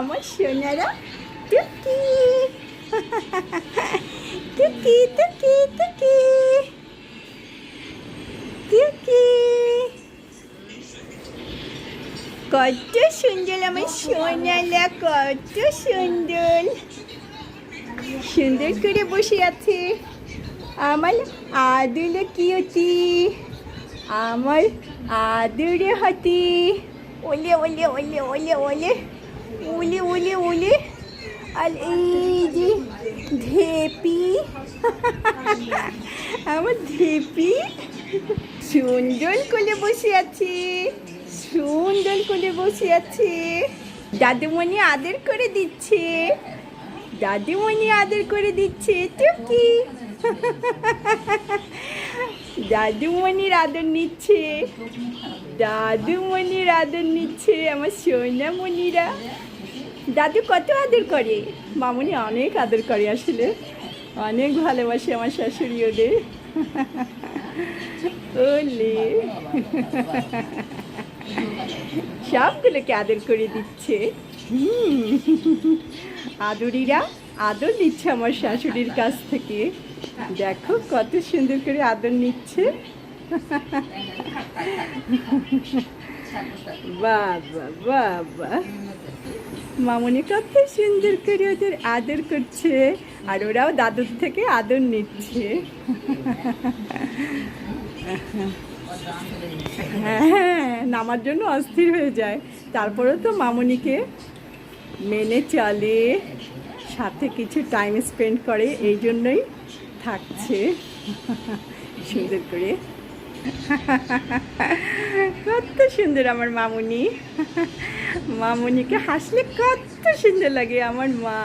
আমার সোনারা টুকি। টুকি টুকি টুকি। টুকি। কত সুন্দর আমার সোনালা কত সুন্দর। সুন্দর করে বসে আছে। আমার আদুলো কিয়তি আমার আদুরে হতি। ওলে ওলে ওলে ওলে ওলে। ওলে ওলে ওলে। আর এই যে ধেপি। আমার ধেপি। সুন্দর করে বসে আছে। সুন্দর করে বসে আছে। দাদুমণি আদর করে দিচ্ছে। দাদিমণি আদর করে দিচ্ছে। টুকি দাদুমণির আদর নিচ্ছে দাদুমণির আদর নিচ্ছে আমার সোনামণিরা দাদু কত আদর করে? মামনি অনেক আদর করে আসলে। অনেক ভালোবাসে আমার শাশুড়ি ওদের। সবগুলোকে আদর করে দিচ্ছে। আদরিরা আদর নিচ্ছে আমার শাশুড়ির কাছ থেকে। দেখো কত সুন্দর করে আদর নিচ্ছে। মামনি কত সুন্দর করে ওদের আদর করছে, আর ওরাও দাদুর থেকে আদর নিচ্ছে। হ্যাঁ নামার জন্য অস্থির হয়ে যায়। তারপরেও তো মামনিকে মেনে চলে, সাথে কিছু টাইম স্পেন্ড করে, এই জন্যই থাকছে। সুন্দর করে। কত সুন্দর আমার মামুনি। মামুনিকে হাসলে কত সুন্দর লাগে আমার মা।